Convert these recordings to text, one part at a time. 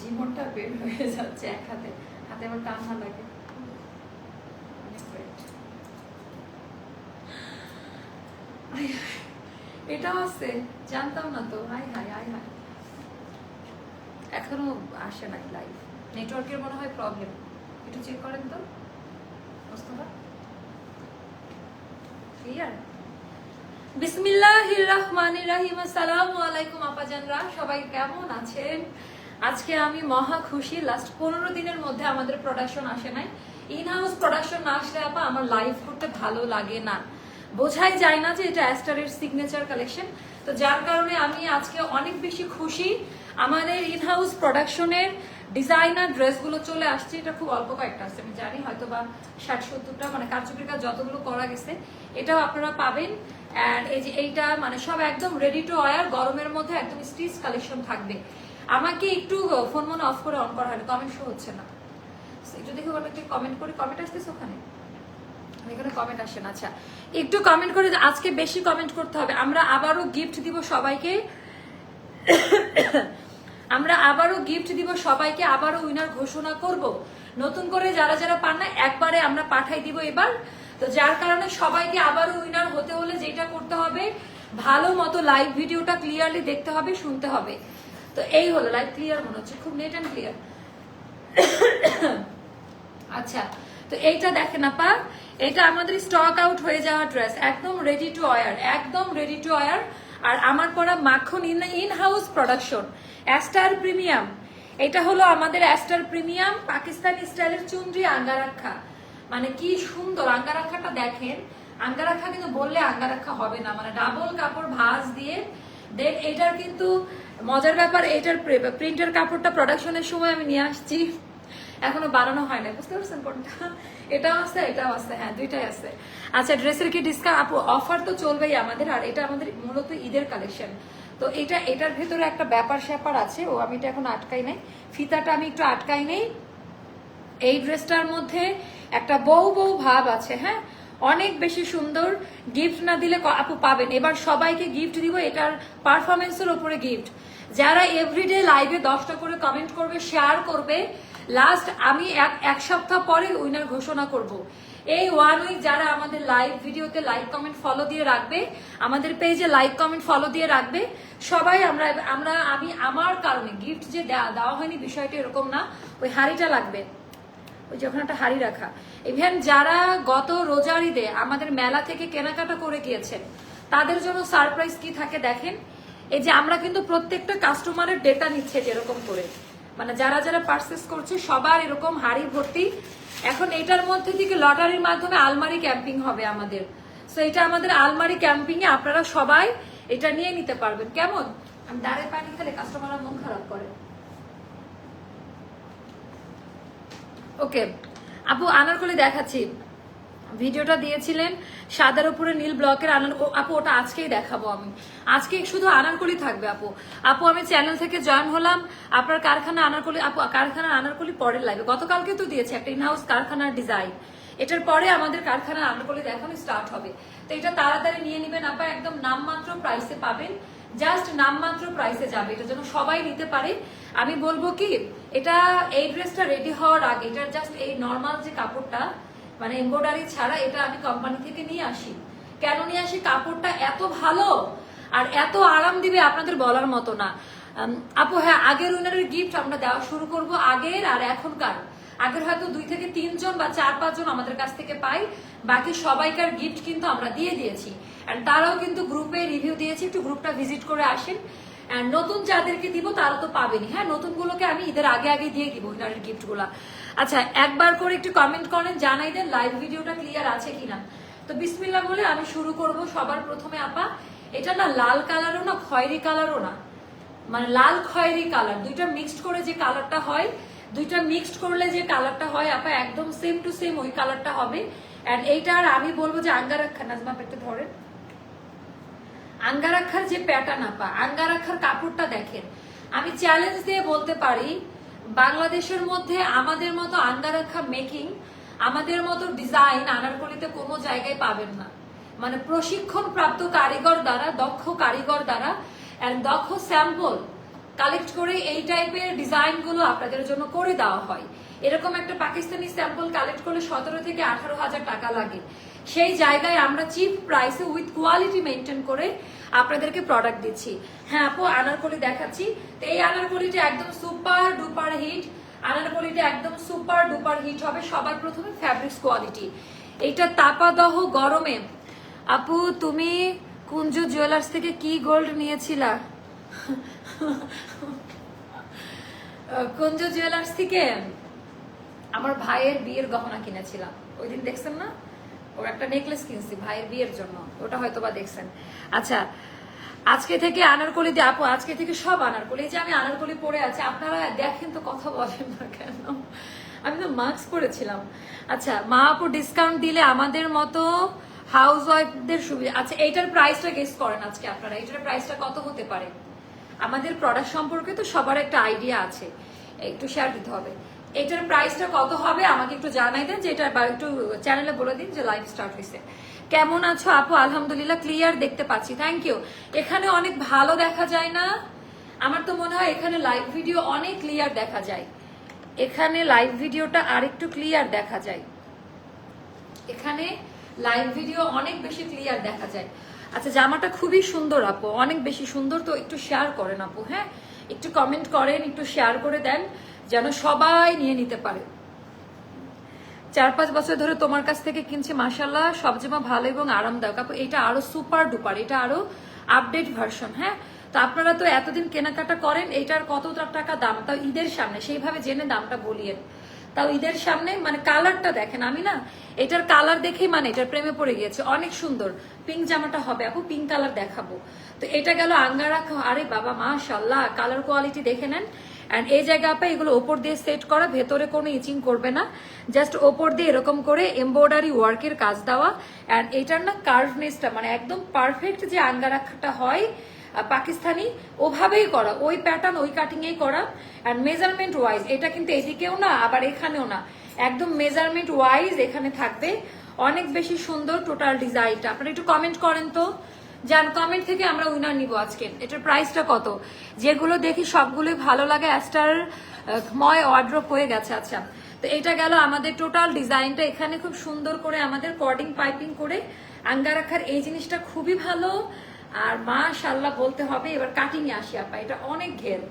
জীবনটা বের হয়ে যাচ্ছে এক হাতে। হাতে আমার কান্না লাগে। এটাও আছে। জানতাম না তো। হাই হাই হাই হাই এখনও আসে নাই নেটওয়ার্কের মনে হয় প্রবলেম একটু চেক করেন তো, মোস্তফা। ক্লিয়ার আলাইকুম, আপাজানরা। সবাই কেমন আছেন? আজকে আমি মহা খুশি। লাস্ট পনেরো দিনের মধ্যে আমাদের প্রোডাকশন আসে নাই। ইন হাউস প্রোডাকশন না আসলে আপা, আমার লাইভ করতে ভালো লাগে না। বোঝাই যায় না যে এটা অ্যাস্টারের সিগনেচার কালেকশন তো যার কারণে আমি আজকে অনেক বেশি খুশি। আমাদের ইন হাউস প্রোডাকশনের ডিজাইনার ড্রেসগুলো চলে আসছে। এটা খুব অল্প কয়েকটা আছে। আমি জানি হয়তো বা ষাট, সত্তরটা মানে কারচুপির কাজ যতগুলো করা গেছে, এটাও আপনারা পাবেন। অ্যান্ড এই যে এইটা মানে সব একদম রেডি টু ওয়ার গরমের মধ্যে একদম স্টিচ কালেকশন থাকবে। আমাকে একটু ফোন মনে অফ করে অন করা হয় কমেন্ট শো হচ্ছে না। একটু দেখে বলব একটু কমেন্ট করে। কমেন্ট আসতেছে ওখানে? এখানে কমেন্ট আসে না আচ্ছা। একটু কমেন্ট করে আজকে বেশি কমেন্ট করতে হবে। আমরা আবারও গিফট দিব সবাইকে। আমরা আবারও গিফট দিব সবাইকে। আবারও উইনার ঘোষণা করব। নতুন করে যারা যারা পান না, একবারে আমরা পাঠাই দিব এবার। তো যার কারণে সবাইকে আবারও উইনার হতে হলে যেটা করতে হবে, ভালো মতো লাইভ ভিডিওটা ক্লিয়ারলি দেখতে হবে, শুনতে হবে। তো এই হলো লাইক ক্লিয়ার মনে হচ্ছে, খুব নেট অ্যান্ড ক্লিয়ার আচ্ছা তো এইটা দেখেন আপা, এটা আমাদের স্টক আউট হয়ে যাওয়া ড্রেস একদম রেডি টু ওয়ার একদম রেডি টু ওয়ার আর আমার পরা মাখন in in house production Aster premium এটা হলো আমাদের অ্যাস্টার প্রিমিয়াম পাকিস্তানি স্টাইলের চুন্দ্রি আঙ্গারাক্ষা মানে কি সুন্দর আঙ্গারাক্ষাটা দেখেন। আঙ্গারাক্ষা কিন্তু বললে আঙ্গারাক্ষা হবে না মানে ডাবল কাপড় ভাঁজ দিয়ে। দেন এটার কিন্তু মজার ব্যাপার এটার প্রিন্টের কাপড়টা প্রোডাকশনের সময় আমি নিয়ে আসছি। এখনও বানানো হয় না বুঝতে পারছেন কোনটা? এটাও আছে এটাও আছে হ্যাঁ দুইটাই আছে। আচ্ছা ড্রেসের কি ডিসকাউন্ট আপু অফার তো চলবেই আমাদের, আর এটা আমাদের মূলত ঈদের কালেকশন তো এটা, এটার ভেতরে একটা ব্যাপার স্যাপার আছে, ও আমি এটা এখন আটকাই নাই। ফিতাটা আমি একটু আটকাই নেই। এই ড্রেসটার মধ্যে একটা বউ বউ ভাব আছে হ্যাঁ? অনেক বেশি সুন্দর গিফট না দিলে আপু পাবেন। এবার সবাইকে গিফট দিব, এটার পারফরমেন্সের ওপরে গিফট যারা এভরিডে লাইভে দশটা করে কমেন্ট করবে শেয়ার করবে লাস্ট আমি এক সপ্তাহ পরে উইনার ঘোষণা করব। এই ওয়ান উইক যারা আমাদের লাইভ ভিডিওতে লাইক কমেন্ট ফলো দিয়ে রাখবে, আমাদের পেজে লাইক কমেন্ট ফলো দিয়ে রাখবে, সবাই আমরা আমরা, আমি আমার কারণে গিফট যে দেওয়া দেওয়া হয়নি বিষয়টা এরকম না, ওই হাড়িটা লাগবে। ওই যখন একটা হাড়ি রাখা। ইভেন যারা গত রোজার ঈদে আমাদের মেলা থেকে কেনাকাটা করে গিয়েছেন, তাদের জন্য সারপ্রাইজ কি থাকে দেখেন? এই যে আমরা কিন্তু প্রত্যেকটা কাস্টমারের ডেটা নিচ্ছে যেরকম করে। মানে যারা যারা পার্সেস করছে, সবার এরকম হাড়ি ভর্তি। এখন এটার মধ্যে থেকে লটারির মাধ্যমে আলমারি ক্যাম্পিং হবে আমাদের। সো এটা আমাদের আলমারি ক্যাম্পিং এ আপনারা সবাই এটা নিয়ে নিতে পারবেন। কেমন? আমি দাঁড়ের পানি খেলে কাস্টমাররা মন খারাপ করে। ওকে আপু, আনারকলি দেখাচ্ছি। ভিডিওটা দিয়েছিলেন সাদার উপরে নীল ব্লকের আনার আপু, ওটা আজকেই দেখাবো আমি। আজকে শুধু আনারকলি থাকবে, আপু। আপু, আমি চ্যানেল থেকে জয়েন হলাম। আপনার কারখানা আনারকলি আপু, কারখানা আনারকলি পরের লাগবে গতকালকে তো দিয়েছে একটা ইনহাউস কারখানার ডিজাইন এটার পরে আমাদের কারখানা আনারকলি দেখানো স্টার্ট হবে। তো এটা তাড়াতাড়ি নিয়ে নেবেন, আপা। একদম নামমাত্র প্রাইসে পাবেন। জাস্ট নামমাত্র প্রাইসে যাবে। এটা যেন সবাই নিতে পারে। আমি বলব কি, এটা এই ড্রেসটা রেডি হওয়ার আগে, এটার জাস্ট এই নর্মাল যে কাপড়টা মানে এমব্রয়ডারি ছাড়া এটা আমি কোম্পানি থেকে নিয়ে আসি। কেন নিয়ে আসি? কাপড়টা এত ভালো আর এত আরাম দিবে আপনাদের বলার মতো না। আপু হ্যাঁ আগের উইনারের গিফট আমরা দেওয়া শুরু করব আগের আর এখনকার। আগের হয়তো দুই থেকে তিনজন বা চার পাঁচজন আমাদের কাছ থেকে পাই। বাকি সবাইকার গিফট কিন্তু আমরা দিয়ে দিয়েছি। আর তারাও কিন্তু গ্রুপে রিভিউ দিয়েছি, একটু গ্রুপটা ভিজিট করে আসেন। নতুন যাদেরকে দিব তারা তো পাবেনি হ্যাঁ নতুনগুলোকে আমি ঈদের আগে আগে দিয়ে দিব উইনারের গিফটগুলা। আচ্ছা একবার করে একটু কমেন্ট করেন, জানাই দেন লাইভ ভিডিওটা ক্লিয়ার আছে কিনা। তো বিসমিল্লা বলে আমি শুরু করব সবার প্রথমে, আপা। এটা না লাল কালারও না খয়েরি কালারও না। মানে লাল খয়েরি কালার দুইটা মিক্সড করে যে কালারটা হয়, দুইটা মিক্সড করলে যে কালারটা হয়, আপা, একদম সেম টু সেম ওই কালারটা হবে। এন্ড এইটা আর আমি বলব যে আঙ্গারাক্ষা নাজমা পেটে ধরেন। আঙ্গারাক্ষার যে প্যাটার্ন আপা, আঙ্গারাক্ষার কাপড়টা দেখেন। আমি চ্যালেঞ্জ দিয়ে বলতে পারি বাংলাদেশের মধ্যে আমাদের মতো আঙ্গারাক্ষা মেকিং আমাদের মতো ডিজাইন আনারকলিতে কোনো জায়গায় পাবেন না। মানে প্রশিক্ষণ প্রাপ্ত কারিগর দ্বারা, দক্ষ কারিগর দ্বারা অ্যান্ড দক্ষ স্যাম্পল কালেক্ট করে এই টাইপের ডিজাইনগুলো আপনাদের জন্য করে দেওয়া হয়। এরকম একটা পাকিস্তানি স্যাম্পল কালেক্ট করলে সতেরো থেকে আঠারো হাজার টাকা লাগে। সেই জায়গায় আমরা চিপ প্রাইসে উইথ কোয়ালিটি মেনটেন করে আপনাদেরকে প্রোডাক্ট দিচ্ছি। হ্যাঁ আপু, আনারকলি দেখাচ্ছি। তো এই আনারকলিটা একদম সুপার ডুপার হিট আনারকলিটা একদম সুপার ডুপার হিট হবে। সবার প্রথমে ফ্যাব্রিক্স কোয়ালিটি এইটা তাপাদহ গরমে। আপু, তুমি কুঞ্জু জুয়েলার্স থেকে কি গোল্ড নিয়েছিলা? কুঞ্জ জুয়েলার্স থেকে আমার ভাইয়ের বিয়ের গহনা কিনেছিলাম। ওই দিন দেখছেন না? ওর একটা নেকলেস কিনছি, ভাইয়ের বিয়ের জন্য। ওটা হয়তো বা দেখছেন। আচ্ছা আজকে থেকে আনারকলি দিয়ে আপু, আজকে থেকে সব আনারকলি। যে আমি আনারকলি পরে আছি, আপনারা দেখেন তো কথা বলেন না কেন? আমি তো মাস্ক পরেছিলাম। আচ্ছা মা আপু ডিসকাউন্ট দিলে আমাদের মতো হাউস ওয়াইফদের সুবিধা আচ্ছা এইটার প্রাইসটা গেস করেন আজকে আপনারা। এইটার প্রাইসটা কত হতে পারে? আমাদের প্রোডাক্ট সম্পর্কে তো সবার একটা আইডিয়া আছে। একটু শেয়ার দিতে হবে। এটার প্রাইসটা কত হবে আমাকে একটু জানাই দেন যে এটা একটু চ্যানেলে বলে দিন যে লাইভ স্টার্ট হয়েছে। কেমন আছো আপু? আলহামদুলিল্লাহ ক্লিয়ার দেখতে পাচ্ছি। থ্যাংক ইউ এখানে অনেক ভালো দেখা যায় না? আমার তো মনে হয় এখানে লাইভ ভিডিও অনেক ক্লিয়ার দেখা যায়। এখানে লাইভ ভিডিওটা আরেকটু ক্লিয়ার দেখা যায়। এখানে লাইভ ভিডিও অনেক বেশি ক্লিয়ার দেখা যায়। আচ্ছা জামাটা খুবই সুন্দর আপু। অনেক বেশি সুন্দর তো একটু শেয়ার করেন আপু হ্যাঁ? একটু কমেন্ট করেন, একটু শেয়ার করে দেন, যেন সবাই নিয়ে নিতে পারে। চার পাঁচ বছর ধরে তোমার কাছ থেকে কিনছি মাসাল্লাহ সব জামা ভালো এবং আরামদায়ক। আপু, এটা আরও সুপার ডুপার এটা আরও আপডেট ভার্সন হ্যাঁ? তো আপনারা তো এতদিন কেনাকাটা করেন, এটার কত টাকা দাম? তাও ঈদের সামনে, সেইভাবে জেনে দামটা বলিয়েন তাও ঈদের সামনে মানে কালারটা দেখেন, আমি না, এটার কালার দেখেই মানে এটার প্রেমে পড়ে গিয়েছে। অনেক সুন্দর। পিঙ্ক জামাটা হবে, আপু, পিঙ্ক কালার দেখাবো। তো এটা গেল আঙ্গারা আরে বাবা মাশাল্লাহ কালার কোয়ালিটি দেখে নেন। অ্যান্ড এই জায়গা পা এগুলো ওপর দিয়ে সেট করা, ভেতরে কোনো ইচিং করবে না। জাস্ট ওপর দিয়ে এরকম করে এমব্রয়ডারি ওয়ার্কের কাজ দেওয়া। অ্যান্ড এটার না কার্ভনেসটা মানে একদম পারফেক্ট যে আঙ্গারাখাটা হয় পাকিস্তানি, ওভাবেই করা। ওই প্যাটার্ন ওই কাটিং এই করা। অ্যান্ড মেজারমেন্ট ওয়াইজ এটা কিন্তু এদিকেও না, আবার এখানেও না। একদম মেজারমেন্ট ওয়াইজ এখানে থাকবে। অনেক বেশি সুন্দর টোটাল ডিজাইনটা আপনারা একটু কমেন্ট করেন তো। যান কমেন্ট থেকে আমরা উইনার নিব আজকে। এটার প্রাইসটা কত? যেগুলো দেখি সবগুলোই ভালো লাগে। অ্যাস্টার ময় ওয়ার্ড্রপ হয়ে গেছে আচ্ছা। তো এটা গেল আমাদের টোটাল ডিজাইনটা এখানে খুব সুন্দর করে আমাদের কর্ডিং পাইপিং করে আঙ্গা রাখার এই জিনিসটা খুবই ভালো। আর মা মাশাল্লাহ বলতে হবে, এবার কাটিং আসি আপা, এটা অনেক ঘের।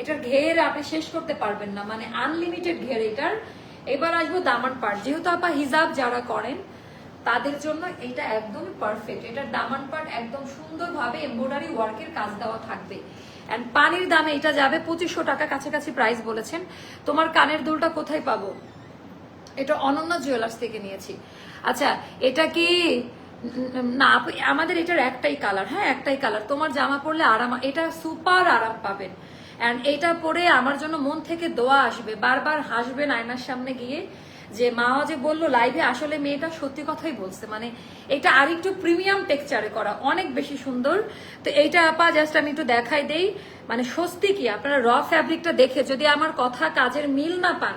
এটার ঘের আপনি শেষ করতে পারবেন না মানে আনলিমিটেড ঘের এটার। এবার আসব দামান পার্ট যেহেতু আপা হিজাব যারা করেন, তাদের জন্য এটা একদমই পারফেক্ট এটার দামান পার্ট একদম সুন্দরভাবে এমব্রয়ডারি ওয়ার্কের কাজ দেওয়া থাকবে। এন্ড পানির দামে এটা যাবে পঁচিশশো টাকা কাছাকাছি প্রাইস বলেছেন। তোমার কানের দুলটা কোথায় পাবো? এটা অনন্য জুয়েলার্স থেকে নিয়েছি। আচ্ছা এটা কি না আমাদের এটার একটাই কালার হ্যাঁ একটাই কালার তোমার জামা পরলে আরাম, এটা সুপার আরাম পাবেন। অ্যান্ড এটা পরে আমার জন্য মন থেকে দোয়া আসবে, বারবার হাসবেন আয়নার সামনে গিয়ে যে, মাও যে বলল লাইভে আসলে মেয়েটা সত্যি কথাই বলছে। মানে এটা আরেকটু প্রিমিয়াম টেক্সচারে করা, অনেক বেশি সুন্দর। তো এইটা আপা জাস্ট আমি একটু দেখাই দেই। মানে স্বস্তি কি, আপনারা র ফ্যাব্রিকটা দেখে যদি আমার কথা কাজের মিল না পান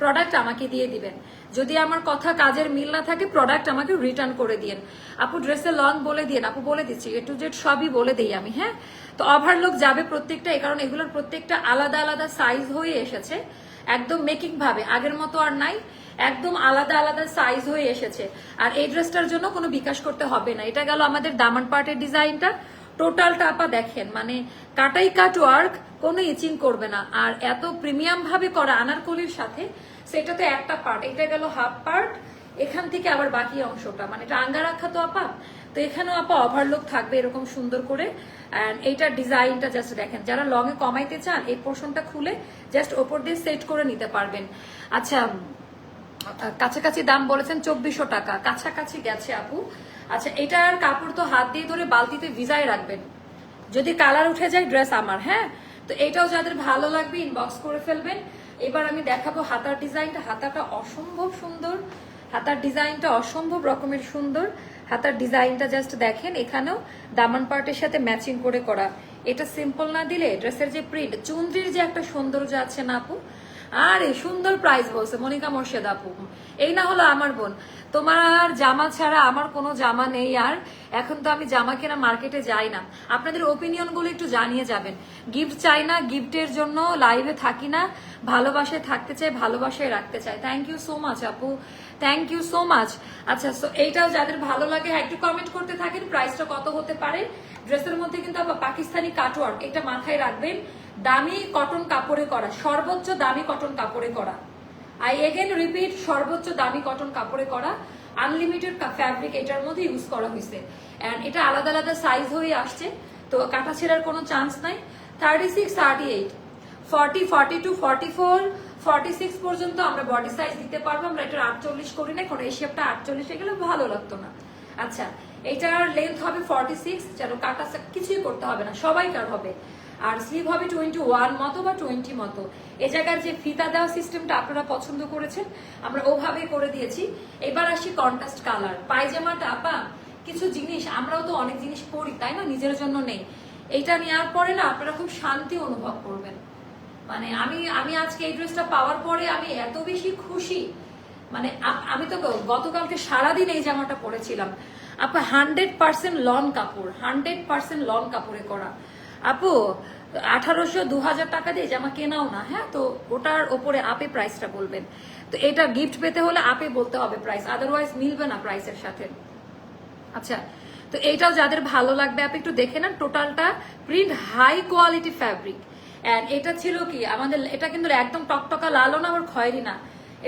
প্রোডাক্ট আমাকে দিয়ে দিবেন। যদি আমার কথা কাজের মিল না থাকে প্রোডাক্ট আমাকে রিটার্ন করে দিন আপু ড্রেসের লং বলে দিন আপু, বলে দিচ্ছি এ টু জেড সবই বলে দিই আমি হ্যাঁ? তো ওভারলোক যাবে প্রত্যেকটা, এই কারণ এগুলোর প্রত্যেকটা আলাদা আলাদা সাইজ হয়ে এসেছে। একদম মেকিং ভাবে, আগের মতো আর নাই, একদম আলাদা আলাদা সাইজ হয়ে এসেছে। আর এই ড্রেসটার জন্য কোনো বিকাশ করতে হবে না। এটা গেল আমাদের দামান পার্টের ডিজাইনটা। টোটাল টাপা দেখেন মানে কাটাই কাট ওয়ার্ক কোনো ইচিং করবে না। আর এত প্রিমিয়াম ভাবে করা আনারকলির সাথে সেটা তো একটা পার্ট এটা গেল হাফ পার্ট এখান থেকে আবার বাকি অংশটা মানে এটা আঙ্গা রাখা তো আপা? তো এখানেও আপা ওভারলোক থাকবে এরকম সুন্দর করে অ্যান্ড এইটার ডিজাইনটা জাস্ট দেখেন, যারা লং এ কমাইতে চান, এই পোর্শনটা খুলে জাস্ট ওপর দিয়ে সেট করে নিতে পারবেন। আচ্ছা কাছাকাছি দাম বলেছেন চব্বিশশো টাকা, কাছাকাছি গেছে আপু। আচ্ছা এটার কাপড় তো হাত দিয়ে ধরে বালতিতে ভিজায় রাখবেন। যদি কালার উঠে যায় ড্রেস আমার হ্যাঁ? তো এটাও যাদের ভালো লাগবে ইনবক্স করে ফেলবেন। এবার আমি দেখাবো হাতার ডিজাইনটা। হাতাটা অসম্ভব সুন্দর। হাতার ডিজাইনটা অসম্ভব রকমের সুন্দর। হাতার ডিজাইনটা জাস্ট দেখেন, এখানেও দামান পার্টের সাথে ম্যাচিং করে করা। এটা সিম্পল না দিলে ড্রেসের যে প্রিন্ট চুন্দ্রির যে একটা সৌন্দর্য আছে না আপু আরে সুন্দর প্রাইস বলছে মনিকা মোর্শেদ আপু। এই না হলো আমার বোন। তোমার জামা ছাড়া আমার কোনো জামা নেই আর এখন তো আমি জামা কেনা মার্কেটে যাই না। আপনাদের ওপিনিয়নগুলো একটু জানিয়ে যাবেন। গিফট চাই না গিফটের জন্য লাইভে থাকি না ভালোবাসায় থাকতে চাই ভালোবাসায় রাখতে চাই। থ্যাংক ইউ সো মাচ আপু। থ্যাংক ইউ সো মাচ আচ্ছা সো এইটাও যাদের ভালো লাগে হ্যাঁ, একটু কমেন্ট করতে থাকেন প্রাইসটা কত হতে পারে। ড্রেসের মধ্যে কিন্তু আবার পাকিস্তানি কাটওয়ার্ক এটা মাথায় রাখবেন। দামি কটন কাপড়ে করা, সর্বোচ্চ দামি কটন কাপড়ে করা। আই এগেন রিপিট সর্বোচ্চ দামি কটন কাপড়ে করা আনলিমিটেড ফ্যাব্রিক এটার মধ্যে ইউজ করা হয়েছে অ্যান্ড এটা আলাদা আলাদা সাইজ হয়ে আসছে, তো কাটা ছেঁড়ার কোনো চান্স নাই। Thirty six thirty eight forty forty two forty four forty six পর্যন্ত আমরা বডি সাইজ দিতে পারব, আমরা এটার আটচল্লিশ করি না কারণ এই শেপটা আটচল্লিশে গেলে ভালো লাগতো না। আচ্ছা এটার লেন্থ হবে ফর্টি সিক্স যেন কাটা কিছুই করতে হবে না, সবাইকার হবে। আর স্লিভ হবে টোয়েন্টি ওয়ান মতো বা টোয়েন্টি মতো। এ জায়গার যে ফিতা দেওয়া সিস্টেমটা আপনারা পছন্দ করেছেন, আমরা ওভাবেই করে দিয়েছি। এবার আসি কন্ট্রাস্ট কালার পায়জামাটা, আপা, কিছু জিনিস, আমরাও তো অনেক জিনিস পরি, তাই না? নিজের জন্য নেই। এইটা নেওয়ার পরে না, আপনারা খুব শান্তি অনুভব করবেন। মানে আমি আমি আজকে এই ড্রেসটা পাওয়ার পরে আমি এত বেশি খুশি। মানে আমি তো গতকালকে সারাদিন এই জামাটা পরেছিলাম। আপা হান্ড্রেড পার্সেন্ট লন কাপড় হান্ড্রেড পার্সেন্ট লন কাপড়ে করা। আপু, আঠারোশো দু হাজার টাকা দিয়ে জামা কেনাও না হ্যাঁ? তো ওটার ওপরে আপে প্রাইসটা বলবেন। তো এটা গিফট পেতে হলে আপে বলতে হবে প্রাইস আদারওয়াইজ মিলবে না প্রাইসের সাথে। আচ্ছা তো এইটাও যাদের ভালো লাগবে, আপনি একটু দেখে নেন টোটালটা print high quality fabric and এটা ছিল কি, আমাদের, এটা কিন্তু একদম টকটকা লালও না আবার খয়েরি না।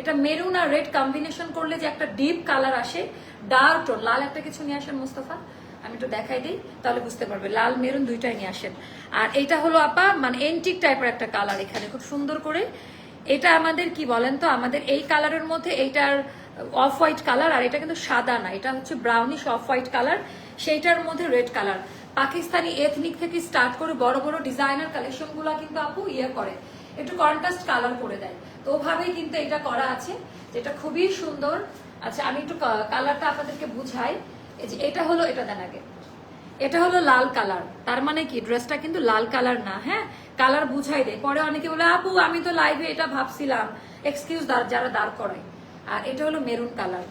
এটা মেরুন আর রেড কম্বিনেশন করলে যে একটা ডিপ কালার আসে ডার্ক টোন লাল একটা কিছু নিয়ে আসেন মুস্তফা। আমি একটু দেখাই দিই, তাহলে বুঝতে পারবে। লাল, মেরুন দুইটাই নিয়ে আসেন। আর এটা হলো আপা মানে এন্টিক টাইপের একটা কালার এখানে, খুব সুন্দর করে। এটা আমাদের কি বলেন তো, আমাদের এই কালারের মধ্যে এইটার অফ হোয়াইট কালার আর এটা কিন্তু সাদা না, এটা হচ্ছে ব্রাউনিশ অফ হোয়াইট কালার সেইটার মধ্যে রেড কালার পাকিস্তানি এথনিক থেকে স্টার্ট করে বড় বড় ডিজাইনার কালেকশনগুলা কিন্তু আপু ইয়ে করে। একটু কন্ট্রাস্ট কালার করে দেয়। তো ওভাবেই কিন্তু এটা করা আছে, যেটা খুবই সুন্দর। আচ্ছা আমি একটু কালারটা আপনাদেরকে বুঝাই। এটা হলো, এটা দেন আগে। এটা হলো লাল কালার। তার মানে কি? ড্রেসটা কিন্তু লাল কালার না হ্যাঁ? কালার বুঝাই দেয়। পরে অনেকে বলে, আপু, আমি তো লাইভে এটা ভাবছিলাম। এক্সকিউজ যারা দাঁড় করে আর এটা হলো মেরুন কালার।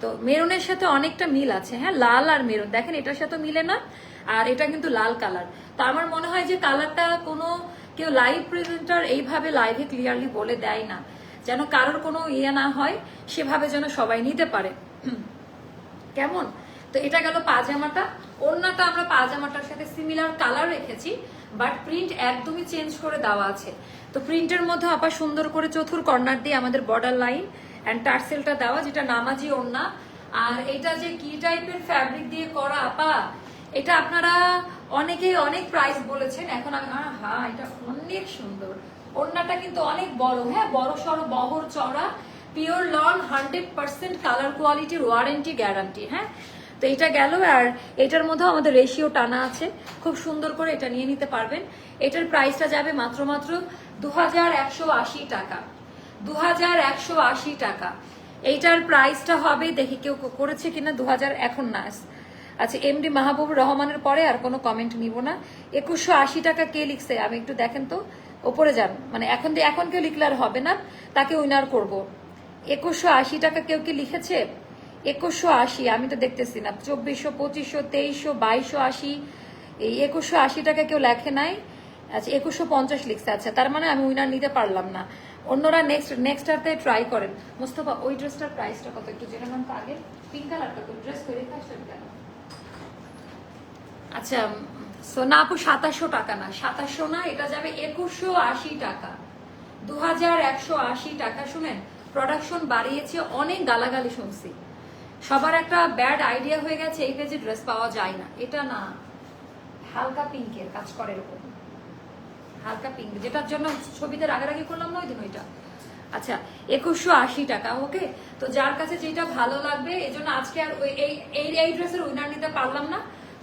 তো মেরুনের সাথে অনেকটা মিল আছে হ্যাঁ? লাল আর মেরুন। দেখেন, এটার সাথে মিলে না, আর এটা কিন্তু লাল কালার। তো আমার মনে হয় যে কালারটা কোনো, কেউ লাইভ প্রেজেন্টার এইভাবে লাইভে ক্লিয়ারলি বলে দেয় না। যেন কারোর কোনো ইয়ে না হয়, সেভাবে যেন সবাই নিতে পারে। কেমন? তো এটা গেল পাজামাটা। ওড়নাটা আমরা পাজামাটার সাথে সিমিলার কালার রেখেছি বাট প্রিন্ট একদমই চেঞ্জ করে দেওয়া আছে। তো প্রিন্টের মধ্যে আপা সুন্দর করে চতুর কর্নার দিয়ে আমাদের বর্ডার লাইন অ্যান্ড টার্সেলটা দেওয়া যেটা নামাজি ওড়না। আর এটা যে কি টাইপের ফ্যাব্রিক দিয়ে করা আপা? এটা আপনারা অনেকে অনেক প্রাইস বলেছেন এখন আমি আহ, হা এটা অনেক সুন্দর। ওড়নাটা কিন্তু অনেক বড় হ্যাঁ বড় সড়ো বহর চড়া pure lawn hundred percent colour কোয়ালিটির ওয়ারেন্টি গ্যারান্টি হ্যাঁ? তো এটা গেল আর এটার মধ্যেও আমাদের রেশিও টানা আছে। খুব সুন্দর করে এটা নিয়ে নিতে পারবেন। এটার প্রাইসটা যাবে মাত্র মাত্র দু হাজার একশো আশি টাকা। দু হাজার একশো আশি টাকা। এইটার প্রাইসটা হবে, দেখি কেউ করেছে কিনা দু হাজার এখন না। আচ্ছা এমডি মাহবুবুর রহমানের পরে আর কোনো কমেন্ট নিব না। একুশশো আশি টাকা কে লিখছে? আমি একটু দেখেন তো। ওপরে যান। মানে এখন এখন কেউ লিখলে আর হবে না। তাকে উইনার করব। একুশশো আশি টাকা কেউ কি লিখেছে? একুশশো আশি, আমি তো দেখতেছি না। চব্বিশশো, পঁচিশশো, তেইশশো, বাইশশো আশি, এই একুশশো আশি টাকা কেউ লেখে নাই। আচ্ছা একুশশো পঞ্চাশ লিখছে। আচ্ছা তার মানে আমি উইনার নিতে পারলাম না। অন্যরা নেক্সট নেক্সট আরতে ট্রাই করেন। মোস্তফা, ওই ড্রেসটার প্রাইসটা কত? একটু জেনে নেন আগে। পিঙ্ক কালারটা তো ড্রেস করে খাইছেন কেন? আচ্ছা সোনা আপু, সাতাশশো টাকা না। সাতাশশো না, এটা যাবে একুশশো আশি টাকা। দু হাজার একশো আশি টাকা, শুনেন প্রোডাকশন বাড়িয়েছে, অনেক গালাগালি শুনছি। সবার একটা ব্যাড আইডিয়া হয়ে গেছে, এই পেজে ড্রেস পাওয়া যায় না। এটা না, হালকা পিঙ্কের কাজ করে এরকম। হালকা পিঙ্ক যেটার জন্য ছবিতে রাগারাগি করলাম না ওই দিন ওইটা আচ্ছা একুশশো আশি টাকা ওকে তো যার কাছে যেটা ভালো লাগবে এই জন্য আজকে আর ওই এই এই ড্রেসের উইনার নিতে পারলাম না।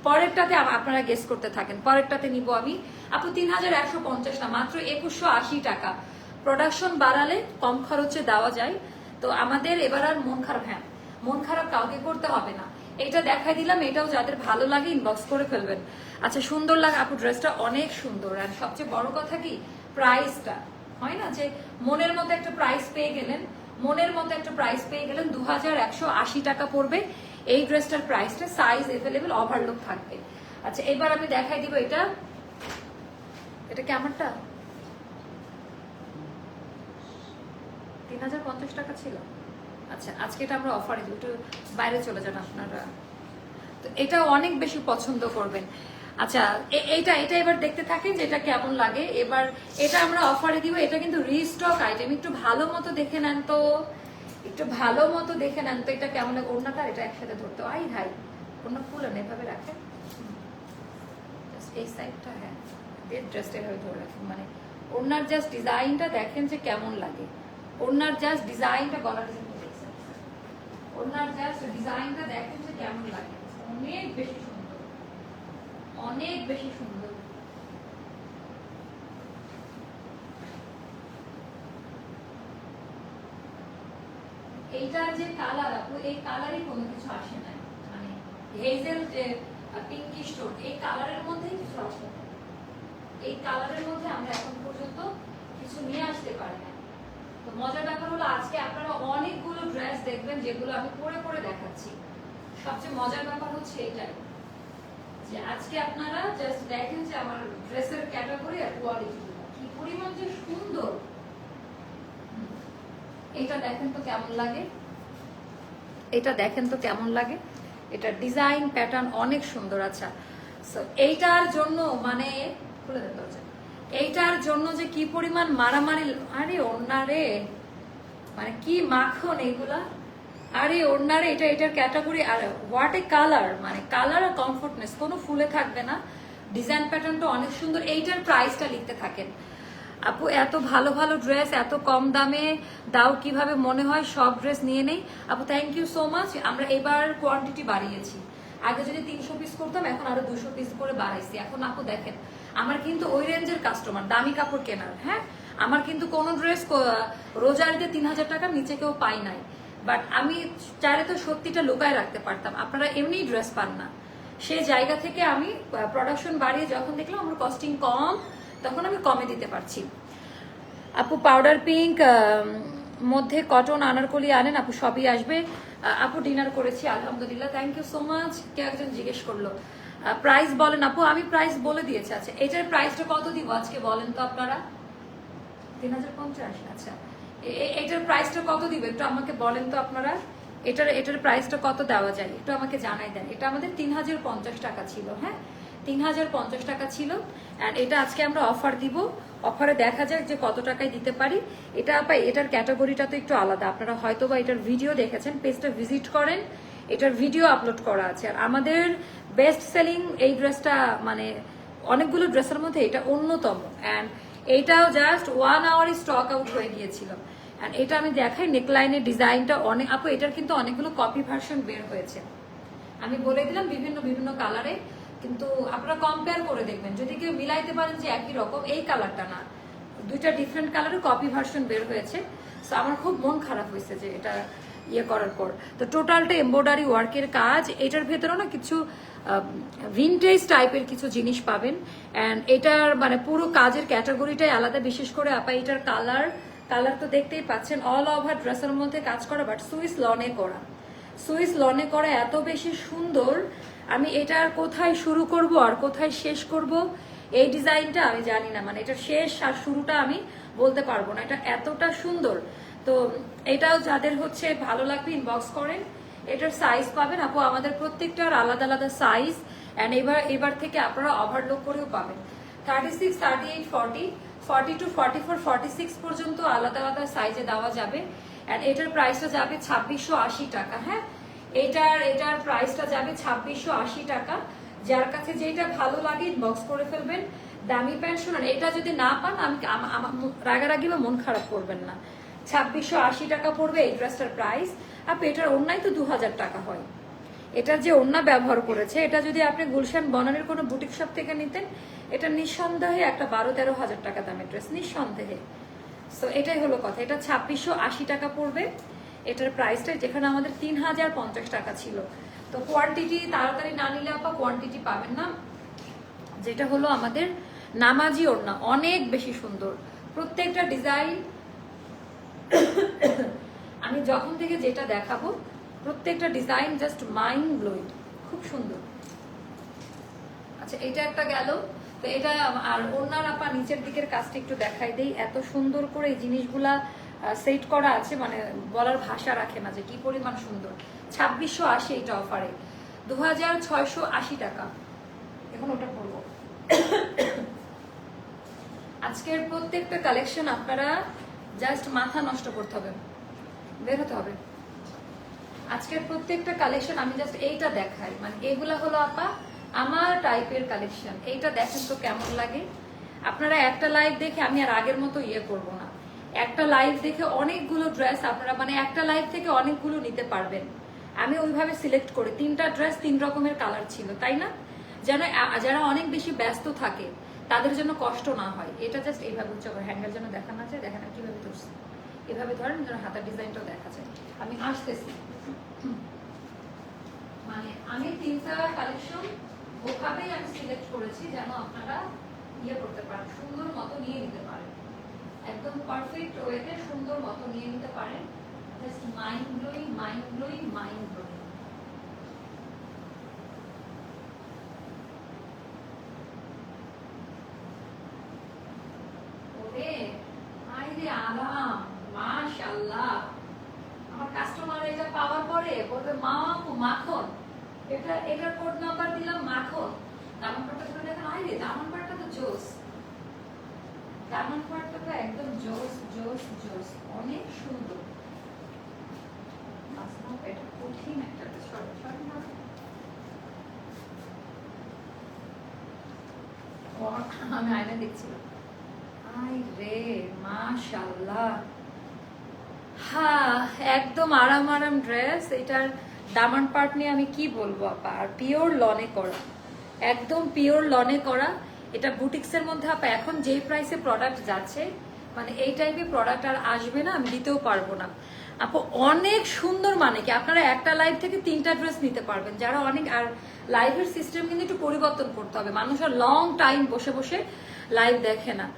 পরেরটাতে আপনারা গেস করতে থাকেন। পরেরটাতে নিব আমি। আপু, তিন হাজার একশো পঞ্চাশ না, মাত্র একুশশো আশি টাকা। প্রোডাকশন বাড়ালে কম খরচে দেওয়া যায়। তো আমাদের এবার আর মন খারাপ হ্যাঁ। মন খারাপ কাউকে করতে হবে না। এটা দেখাই দিলাম, এটাও যাদের ভালো লাগে ইনবক্স করে ফেলবেন। আচ্ছা সুন্দর লাগে, আপু ড্রেসটা অনেক সুন্দর। আর সবচেয়ে বড় কথা কি? প্রাইসটা হয় না? যে মনের মতো একটা প্রাইস পেয়ে গেলেন, মনের মতো একটা প্রাইস পেয়ে গেলেন দু টাকা পড়বে। এই ড্রেসটার প্রাইসটা সাইজ অ্যাভেলেবেল ওভারলোক থাকবে। আচ্ছা এবার আমি দেখাই দিব এটা। এটা কেমনটা তিন হাজার পঞ্চাশ টাকা ছিল। আচ্ছা আজকে এটা আমরা অফারে একটু বাইরে চলে যান আপনারা। তো এটা অনেক বেশি পছন্দ করবেন। আচ্ছা এইটা এটা এবার দেখতে থাকেন যে এটা কেমন লাগে। এবার এটা আমরা অফারে দিব, এটা কিন্তু রিস্টক আইটেম একটু ভালো মতো দেখে নেন তো। একটু ভালো মতো দেখে নেন তো এটা কেমন ওড়নাটা এটা একসাথে ধরতে। আই হাই, ওড়না ফুলেন এভাবে রাখেন? এই সাইডটা হ্যাঁ। ড্রেসটা এভাবে ধরে রাখেন। মানে ওড়নার জাস্ট ডিজাইনটা দেখেন যে কেমন লাগে। ওড়নার জাস্ট ডিজাইনটা গলার ওড়নার জাস্ট ডিজাইনটা দেখেন যে কেমন লাগে। অনেক বেশি সুন্দর। অনেক বেশি সুন্দর। এইটার যে কালার আপু, এই কালারই কোনো কিছু আসে না। মানে হেজেল যে পিঙ্কিশ টোন এই কালারের মধ্যেই কিছু আসে এই কালারের মধ্যে আমরা এখন পর্যন্ত কিছু নিয়ে আসতে পারি না। তো মজার ব্যাপার হলো আজকে আপনারা অনেকগুলো ড্রেস দেখবেন যেগুলো আমি পরে পরে দেখাচ্ছি। সবচেয়ে মজার ব্যাপার হচ্ছে এটাই যে আজকে আপনারা জাস্ট দেখেন যে আমার ড্রেসের ক্যাটাগরি আর কোয়ালিটি কি পরিমাণ যে সুন্দর। এটা দেখেন তো কেমন লাগে? এটা দেখেন তো কেমন লাগে? এটা ডিজাইন প্যাটার্ন অনেক সুন্দর আচ্ছা। So, এইটার জন্য মানে খুলে দেন দরজা। এইটার জন্য যে কি পরিমাণ মারামারি আরে ওনারে মানে কি মাখন এগুলা আরে ওনারে এটা, এটার ক্যাটাগরি আর হোয়াট এ কালার মানে কালার আর কমফোর্টনেস কোনো ফুলে থাকবে না। ডিজাইন প্যাটার্নটা অনেক সুন্দর, এইটার প্রাইসটা লিখতে থাকেন। আপু, এত ভালো ভালো ড্রেস এত কম দামে, দাও কীভাবে মনে হয়, সব ড্রেস নিয়ে নেই। আপু থ্যাংক ইউ সো মাচ আমরা এবার কোয়ান্টিটি বাড়িয়েছি। আগে যদি তিনশো পিস করতাম, এখন আরও দুশো পিস করে বাড়াইছি। এখন আপু, দেখেন আমার কিন্তু ওই রেঞ্জের কাস্টমার দামি কাপড় কেনার হ্যাঁ? আমার কিন্তু কোনো ড্রেস রোজারিতে তিন হাজার টাকার নিচে কেউ পাই নাই। বাট আমি চাইলে তো সত্যিটা লুকায় রাখতে পারতাম। আপনারা এমনিই ড্রেস পান না। সেই জায়গা থেকে আমি প্রোডাকশন বাড়িয়ে যখন দেখলাম আমার কস্টিং কম, তখন আমি কমে দিতে পারছি। আপু পাউডার পিঙ্ক মধ্যে কটন আনারকলি আনেন, আপু, সবই আসবে। আপু ডিনার করেছি, আলহামদুলিল্লাহ থ্যাংক ইউ সো মাচ কে একজন জিজ্ঞেস করল প্রাইস বলেন আপু, আমি প্রাইস বলে দিয়েছি। আচ্ছা এটার প্রাইসটা কত দিব আজকে বলেন তো আপনারা? তিন হাজার পঞ্চাশ আচ্ছা। এটার প্রাইসটা কত দিবে একটু আমাকে বলেন তো আপনারা? এটার এটার প্রাইসটা কত দেওয়া যায়? একটু আমাকে জানাই দেন। এটা আমাদের তিন হাজার পঞ্চাশ টাকা ছিল হ্যাঁ? তিন হাজার পঞ্চাশ টাকা ছিল। অ্যান্ড এটা আজকে আমরা অফার দিব। অফারে দেখা যাক যে কত টাকায় দিতে পারি। এটা পাই এটার ক্যাটাগরিটা তো একটু আলাদা। আপনারা হয়তো বা এটার ভিডিও দেখেছেন পেজটা ভিজিট করেন। এটার ভিডিও আপলোড করা আছে। আর আমাদের বেস্ট সেলিং এই ড্রেসটা মানে অনেকগুলো ড্রেসের মধ্যে এটা অন্যতম। অ্যান্ড এইটাও জাস্ট ওয়ান আওয়ারই স্টক আউট হয়ে গিয়েছিল। অ্যান্ড এটা আমি দেখাই নেকলাইনের ডিজাইনটা অনেক আপু, এটার কিন্তু অনেকগুলো কপি ভার্সন বের হয়েছে। আমি বলে দিলাম বিভিন্ন বিভিন্ন কালারে কিন্তু আপনারা কম্পেয়ার করে দেখবেন। যদি কেউ মিলাইতে পারেন যে একই রকম, এই কালারটা না। দুইটা ডিফারেন্ট কালারের কপি ভার্সন বের হয়েছে। সো আমার খুব মন খারাপ হয়েছে যে এটা ইয়ে করার পর। তো টোটালটা এমব্রয়ডারি ওয়ার্কের কাজ। এটার ভেতরেও না কিছু ভিনটেজ টাইপের কিছু জিনিস পাবেন। অ্যান্ড এটার মানে পুরো কাজের ক্যাটাগরিটাই আলাদা, বিশেষ করে আপা এটার কালার কালার তো দেখতেই পাচ্ছেন অল ওভার ড্রেসের মধ্যে কাজ করা বাট সুইস লনে করা। সুইস লনে করা এত বেশি সুন্দর, আমি এটার কোথায় শুরু করব, আর কোথায় শেষ করব, এই ডিজাইনটা আমি জানি না। মানে এটা শেষ আর শুরুটা আমি বলতে পারব না। এটা এতটা সুন্দর। তো এটাও যাদের হচ্ছে ভালো লাগবে ইনবক্স করেন। এটার সাইজ পাবেন। আপু, আমাদের প্রত্যেকটার আলাদা আলাদা সাইজ অ্যান্ড এবার এবার থেকে আপনারা ওভারলোক করেও পাবেন। Thirty six thirty eight forty forty two forty four forty six পর্যন্ত আলাদা আলাদা সাইজে দেওয়া যাবে। অ্যান্ড এটার প্রাইসটা যাবে ছাব্বিশশো আশি টাকা হ্যাঁ? এটার এটার প্রাইসটা যাবে ছাব্বিশশো আশি টাকা। যার কাছে যেটা ভালো লাগে ইনবক্স করে ফেলবেন। দামি প্যান্ট শুনুন, এটা যদি না পান আমি, রাগারাগি বা মন খারাপ করবেন না। ছাব্বিশশো আশি টাকা পড়বে এই ড্রেসটার প্রাইস। আর এটার অন্যায় তো দু হাজার টাকা হয়। এটার যে ওন্না ব্যবহার করেছে, এটা যদি আপনি গুলশান বনানের কোনো বুটিক শপ থেকে নিতেন, এটা নিঃসন্দেহে একটা বারো তেরো হাজার টাকা দামের ড্রেস, নিঃসন্দেহে। সো এটাই হলো কথা। এটা ছাব্বিশশো আশি টাকা পড়বে। এটার প্রাইসটা যেখানে আমাদের তিন হাজার পঞ্চাশ টাকা ছিল। তো কোয়ান্টিটি তাড়াতাড়ি না নিলে আপা কোয়ান্টিটি পাবেন না। যেটা হলো আমাদের নামাজি ওড়না, অনেক বেশি সুন্দর। প্রত্যেকটা ডিজাইন যখন থেকে যেটা দেখাবো, প্রত্যেকটা ডিজাইন জাস্ট মাইন্ড ব্লোয়িং খুব সুন্দর। আচ্ছা এটা একটা গেল। তো এটা আর ওনার আপা নিচের দিকের কাজটা একটু দেখাই দেই। এত সুন্দর করে এই জিনিসগুলা সেট করা আছে মানে বলার ভাষা রাখে না যে কি পরিমাণ সুন্দর। ছাব্বিশশো আশি এটা অফারে দু হাজার ছয়শো আশি টাকা। এখন ওটা পড়ব আজকের প্রত্যেকটা কালেকশন আপনারা জাস্ট মাথা নষ্ট করতে হবে। বের হতে হবে। আজকের প্রত্যেকটা কালেকশন আমি জাস্ট এইটা দেখাই। মানে এগুলা হলো আপা, আমার টাইপের কালেকশন এইটা দেখেন তো কেমন লাগে। আপনারা একটা লাইভ দেখে আমি আর আগের মতো ইয়ে করব না। একটা লাইভ দেখে অনেকগুলো ড্রেস আপনারা মানে একটা লাইভ থেকে অনেকগুলো নিতে পারবেন। আমি ওইভাবে সিলেক্ট করি। তিনটা ড্রেস তিন রকমের কালার ছিল, তাই না? যেন, যারা অনেক বেশি ব্যস্ত থাকে, তাদের জন্য কষ্ট না হয়। এটা জাস্ট এইভাবে উচ্চ হ্যাঙ্গার জন্য দেখানো আছে, দেখেন আমি কীভাবে ধরছি? এভাবে ধরেন যেন হাতের ডিজাইনটাও দেখা যায়। আমি আসতেছি মানে আমি তিনটা কালেকশন ওভাবেই আমি সিলেক্ট করেছি যেন আপনারা ইয়ে করতে পারেন, সুন্দর মতো নিয়ে নিতে পারেন। একদম পারফেক্ট ওয়েতে সুন্দর মতো নিয়ে নিতে পারেন। Just mind blowing mind blowing mind blowing ওরে আইরে আরাম মাশাআল্লাহ আমার কাস্টমার এটা পাওয়ার পরে বলবে মা আপু মাখন এটা এটার কোড নাম্বার দিলাম মাখন দামন পাটটা ধরে দেখেন আইরে দামন পাটটা তো জোস। দামন পাটটা তো একদম জোস জোস জোস। অনেক সুন্দর। মাসনাও এটা কঠিন একটা সরি সরি, না। আমি আয়না দেখছিলাম। আই রে মাশাল্লাহ হ্যাঁ একদম আরাম আরাম ড্রেস এটার দামান পার্ট নিয়ে আমি কি বলব, আপা? আর পিওর লনে করা। একদম পিওর লনে করা। এটা বুটিক্সের মধ্যে, আপা, এখন যেই প্রাইসে প্রোডাক্ট যাচ্ছে মানে এই টাইপের প্রোডাক্ট আর আসবে না, আমি দিতেও পারব না। আপু, অনেক সুন্দর মানে কি, আপনারা একটা লাইভ থেকে তিনটা ড্রেস নিতে পারবেন। যারা অনেক, আর লাইভের সিস্টেম কিন্তু একটু পরিবর্তন করতে হবে। মানুষ আর লং টাইম বসে বসে লাইভ দেখে না।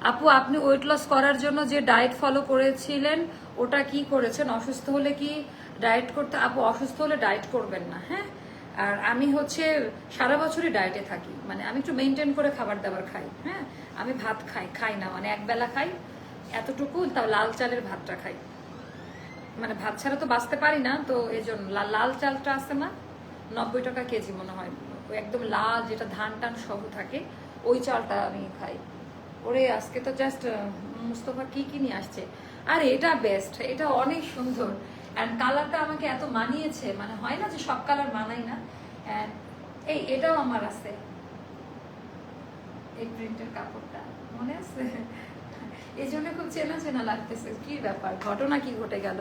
আপু, আপনি ওয়েট লস করার জন্য যে ডায়েট ফলো করেছিলেন, ওটা কি করেছেন? অসুস্থ হলে কি ডায়েট করতে, আপু অসুস্থ হলে ডায়েট করবেন না হ্যাঁ? আর আমি হচ্ছে সারা বছরই ডায়েটে থাকি মানে আমি একটু মেনটেন করে খাবার দাবার খাই হ্যাঁ? আমি ভাত খাই খাই না মানে একবেলা খাই, এতটুকু, তাও লাল চালের ভাতটা খাই। মানে ভাত ছাড়া তো বাঁচতে পারি না, তো এই জন্য লাল চালটা আছে না, নব্বই টাকা কেজি মনে হয় একদম লাল, যেটা ধান টান সহ থাকে, ওই চালটা আমি খাই। ওরে, আজকে তো জাস্ট মুস্তফা কি কি নিয়ে আসছে? আর, এটা বেস্ট এটা অনেক সুন্দর। অ্যান্ড কালারটা আমাকে এত মানিয়েছে মানে হয় না যে সব কালার মানাই না। এই, এটাও আমার আছে। এই প্রিন্টের কাপড়টা, মনে আছে? এই জন্য খুব চেনা চেনা লাগতেছে। কি ব্যাপার? ঘটনা কি ঘটে গেল?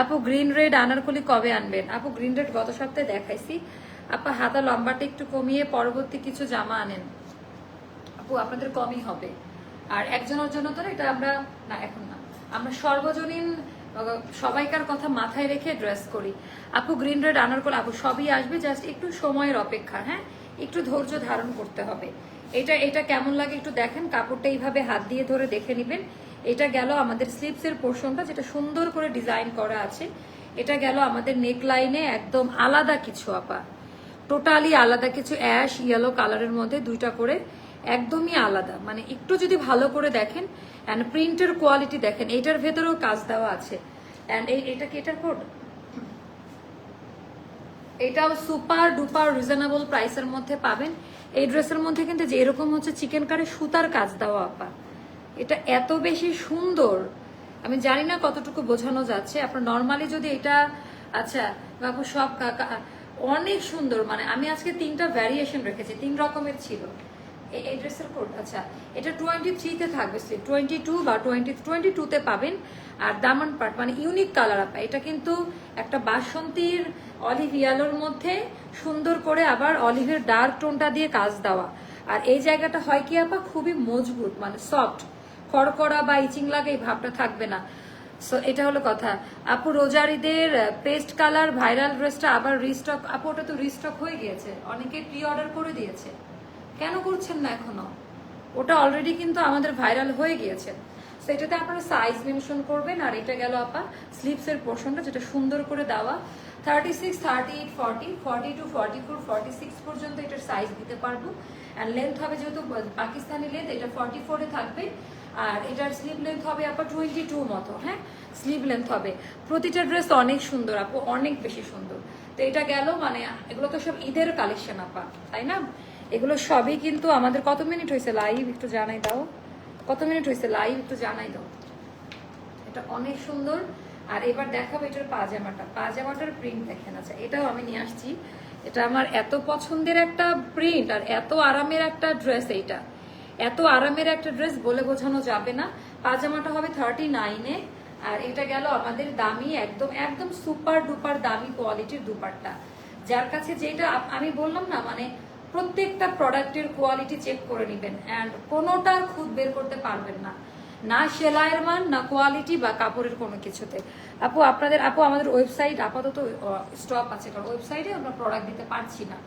আপু গ্রিন রেড আনারকলি কবে আনবেন? আপু গ্রিন রেড গত সপ্তাহে দেখাইছি। আপা, হাতা লম্বাটা একটু কমিয়ে পরবর্তী কিছু জামা আনেন। আপু, আপনাদের কমই হবে। আর একজনের জন্য তো এটা আমরা, না, এখন না। আমরা সর্বজনীন সবাইকার কথা মাথায় রেখে ড্রেস করি। আপু গ্রিন রেড আনারকল, আপু সবই আসবে জাস্ট একটু সময়ের অপেক্ষা হ্যাঁ? একটু ধৈর্য ধারণ করতে হবে। এটা এটা কেমন লাগে একটু দেখেন, কাপড়টা এইভাবে হাত দিয়ে ধরে দেখে নেবেন। এটা গেল আমাদের স্লিপসের পোর্শনটা যেটা সুন্দর করে ডিজাইন করা আছে। এটা গেল আমাদের নেক লাইনে একদম আলাদা কিছু, আপা। টোটালি আলাদা কিছু অ্যাশ ইয়েলো কালারের মধ্যে দুইটা করে, একদমই আলাদা। মানে একটু যদি ভালো করে দেখেন অ্যান্ড প্রিন্টের কোয়ালিটি দেখেন, এটার ভেতরেও কাজ দেওয়া আছে। অ্যান্ড এটা কি এটার কোড এটাও সুপার ডুপার রিজনেবল প্রাইসের মধ্যে পাবেন। এই ড্রেসের মধ্যে কিন্তু যে এরকম হচ্ছে চিকেন কারে সুতার কাজ দেওয়া, আপা। এটা এত বেশি সুন্দর। আমি জানি না কতটুকু বোঝানো যাচ্ছে। আপনার নর্মালি যদি এটা আচ্ছা বাবু সব অনেক সুন্দর। মানে আমি আজকে তিনটা ভ্যারিয়েশন রেখেছি, তিন রকমের ছিল। এই- ড্রেসের কোড আচ্ছা এটা টোয়েন্টি থ্রিতে থাকবে স্লিপ টোয়েন্টি টু বা টোয়েন্টি টোয়েন্টি টুতে পাবেন। আর দামান পার্ট মানে ইউনিক কালার আপা, এটা কিন্তু একটা বাসন্তীর অলিভ ইয়ালোর মধ্যে সুন্দর করে আবার অলিভের ডার্ক টোনটা দিয়ে কাজ দেওয়া। আর এই জায়গাটা হয় কি আপা, খুবই মজবুত মানে সফট কড়কড়া বা ইচিং লাগে এই ভাবটা থাকবে না। সো এটা হলো কথা। আপু, রোজারিদের পেস্ট কালার ভাইরাল ড্রেসটা আবার রিস্টক আপু, ওটা তো রিস্টক হয়ে গিয়েছে, অনেকে প্রি অর্ডার করে দিয়েছে। কেন করছেন না এখনও? ওটা অলরেডি কিন্তু আমাদের ভাইরাল হয়ে গিয়েছে। তো এটাতে আপনারা সাইজ মেনশন করবেন, আর এটা গেল আপা স্লিপসের পোর্শনটা যেটা সুন্দর করে দেওয়া। Thirty six thirty eight forty forty two forty four forty six পর্যন্ত এটার সাইজ দিতে পারব। অ্যান্ড লেন্থ হবে যেহেতু পাকিস্তানি লেন্থ এটা ফর্টি ফোরে থাকবে। আর এটার স্লিভ লেন্থ হবে আপনার টোয়েন্টি টু মতো হ্যাঁ? স্লিভ লেন্থ হবে। প্রতিটা ড্রেস অনেক সুন্দর আপু, অনেক বেশি সুন্দর। তো এটা গেল মানে এগুলো তো সব ঈদের কালেকশন আপা, তাই না? এগুলো সবই কিন্তু আমাদের কত মিনিট হয়েছে লাইভ একটু জানাই দাও। কত মিনিট হয়েছে লাইভ একটু জানাই দাও। এটা অনেক সুন্দর। আর এবার দেখাবো এটার পাজামাটা। পাজামাটার প্রিন্ট দেখেন আচ্ছা এটাও আমি নিয়ে আসছি। এটা আমার এত পছন্দের একটা প্রিন্ট আর এত আরামের একটা ড্রেস এইটা। এত আরামের একটা ড্রেস বলে বোঝানো যাবে না। পাজামাটা হবে থার্টি নাইনে আর এটা গেল আমাদের দামি, একদম একদম সুপার ডুপার দামি কোয়ালিটির দুপারটা যার কাছে যেটা, আমি বললাম না মানে প্রত্যেকটা প্রোডাক্টের কোয়ালিটি চেক করে নেবেন অ্যান্ড কোনোটার খুদ বের করতে পারবেন না। না সেলাইয়ের মান, না কোয়ালিটি বা কাপড়ের কোনো কিছুতে। আপু, আপনাদের, আপু, আমাদের ওয়েবসাইট আপাতত স্টপ আছে, কারণ ওয়েবসাইটে আমরা প্রোডাক্ট দিতে পারছি না।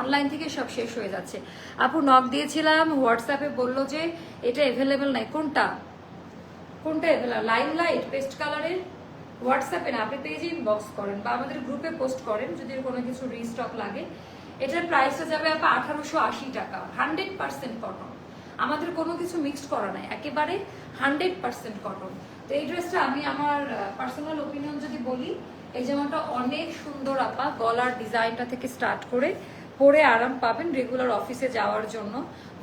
অনলাইন থেকে সব শেষ হয়ে যাচ্ছে। আপু নক দিয়েছিলাম হোয়াটসঅ্যাপে বলল যে এটা অ্যাভেলেবেল নাই। কোনটা? কোনটা অ্যাভেলেবেল লাইম লাইট পেস্ট কালারের হোয়াটসঅ্যাপে না, আপনি পেজে ইনবক্স করেন বা আমাদের গ্রুপে পোস্ট করেন, যদি কোনো কিছু রিস্টক লাগে। এটার প্রাইসটা যাবে আপা আঠারোশো আশি টাকা হান্ড্রেড পার্সেন্ট কটন আমাদের কোনো কিছু মিক্সড করা নাই, একেবারে হান্ড্রেড পার্সেন্ট কটন তো এই ড্রেসটা আমি আমার পার্সোনাল ওপিনিয়ন যদি বলি, এই জামাটা অনেক সুন্দর আপা, গলার ডিজাইনটা থেকে স্টার্ট করে পরে আরাম পাবেন রেগুলার অফিসে যাওয়ার জন্য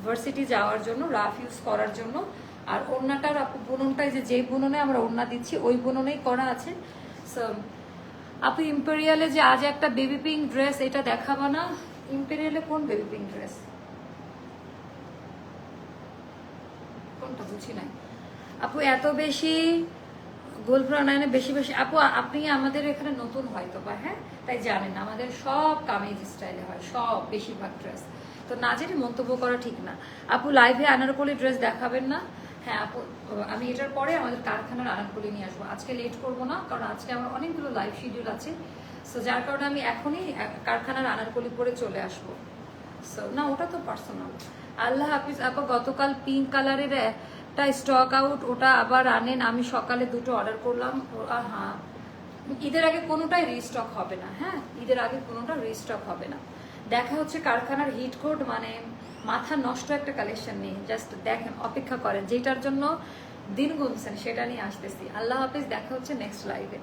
ভার্সিটি যাওয়ার জন্য রাফ ইউজ করার জন্য। আর ওড়নাটার আপু বুননটাই যে যে বুননে আমরা ওড়না দিচ্ছি, ওই বুননেই করা আছে। সো আপু ইম্পেরিয়ালে যে আজ একটা বেবি পিঙ্ক ড্রেস এটা দেখাবো না? ইম্পেরিয়ালে কোন বেবি পিঙ্ক ড্রেস কোনটা বুঝি নাই। আপু এত বেশি গোল প্রণয়নে বেশি বেশি আপু আপনি আমাদের এখানে নতুন হয়তো বা হ্যাঁ? তাই জানেন আমাদের সব কামিজ স্টাইলে হয় সব বেশিরভাগ ড্রেস তো না জেনে মন্তব্য করা ঠিক না। আপু লাইভে আনারকলি ড্রেস দেখাবেন না? হ্যাঁ আমি এটার পরে আমাদের কারখানার আনারকলি নিয়ে আসব। আজকে লেট করব না, কারণ আজকে আমার অনেকগুলো লাইভ শিডিউল আছে। সো যার কারণে আমি এখনই কারখানার আনারকলি পরে চলে আসব। সো না, ওটা তো পার্সোনাল আল্লাহ হাফিজ, আপা, গতকাল পিঙ্ক কালারের একটা স্টক আউট ওটা আবার আনেন। আমি সকালে দুটো অর্ডার করলাম। হ্যাঁ ঈদের আগে কোনোটাই রিস্টক হবে না হ্যাঁ? ঈদের আগে কোনোটা রিস্টক হবে না। দেখা হচ্ছে কারখানার হিট কোড মানে মাথা নষ্ট একটা কালেকশন নিয়ে জাস্ট দেখেন, অপেক্ষা করেন, যেটার জন্য দিন গুনছেন, সেটা নিয়ে আসতেছি। আল্লাহ হাফিজ, দেখা হচ্ছে নেক্সট লাইভে